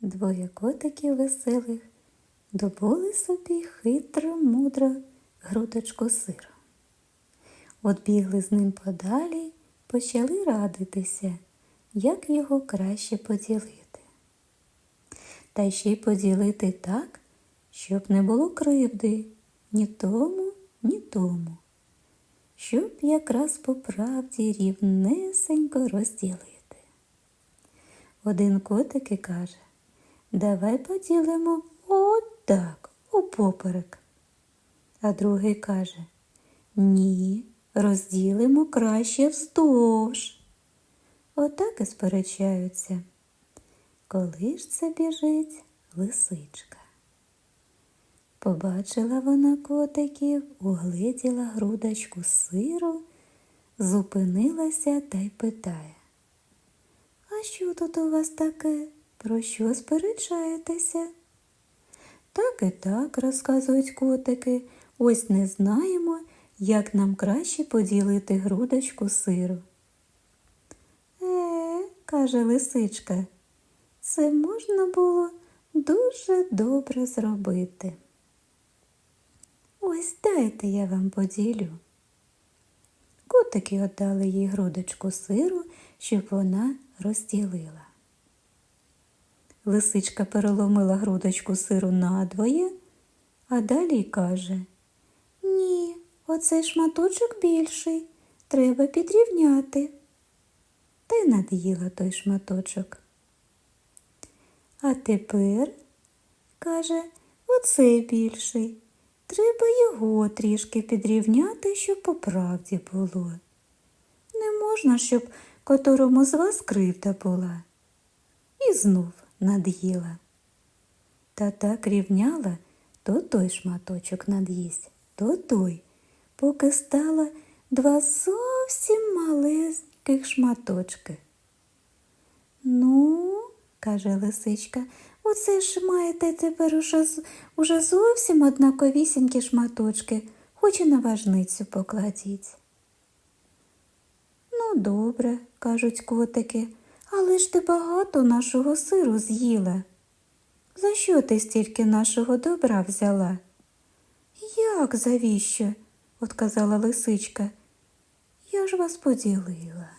Двоє котиків веселих добули собі хитро мудро грудочку сиру. От бігли з ним подалі, почали радитися, як його краще поділити. Та ще й поділити так, щоб не було кривди ні тому, ні тому, щоб якраз по правді рівнесенько розділити. Один котик і каже, давай поділимо отак, упоперек. А другий каже, ні, розділимо краще вздовж. Отак і сперечаються. Коли ж це біжить лисичка? Побачила вона котиків, угледіла грудочку сиру, зупинилася та й питає. А що тут у вас таке? Про що сперечаєтеся? Так і так, розказують котики, ось не знаємо, як нам краще поділити грудочку сиру. Е, каже лисичка, це можна було дуже добре зробити. Ось дайте я вам поділю. Котики віддали їй грудочку сиру, щоб вона розділила. Лисичка переломила грудочку сиру надвоє, а далі каже Ні, оцей шматочок більший, треба підрівняти. Та й над'їла той шматочок. А тепер, каже, оцей більший. Треба його трішки підрівняти, щоб по правді було. Не можна, щоб котрому з вас кривда була. І знов над'їла. Та так рівняла, то той шматочок над'їсть, то той, поки стало два зовсім маленьких шматочки. Ну, каже лисичка, оце ж маєте тепер уже, уже зовсім однаковісінькі шматочки, хоч і на важницю покладіть. Ну, добре, кажуть котики, але ж ти багато нашого сиру з'їла. За що ти стільки нашого добра взяла? Як завіщо? отказала лисичка. Я ж вас поділила.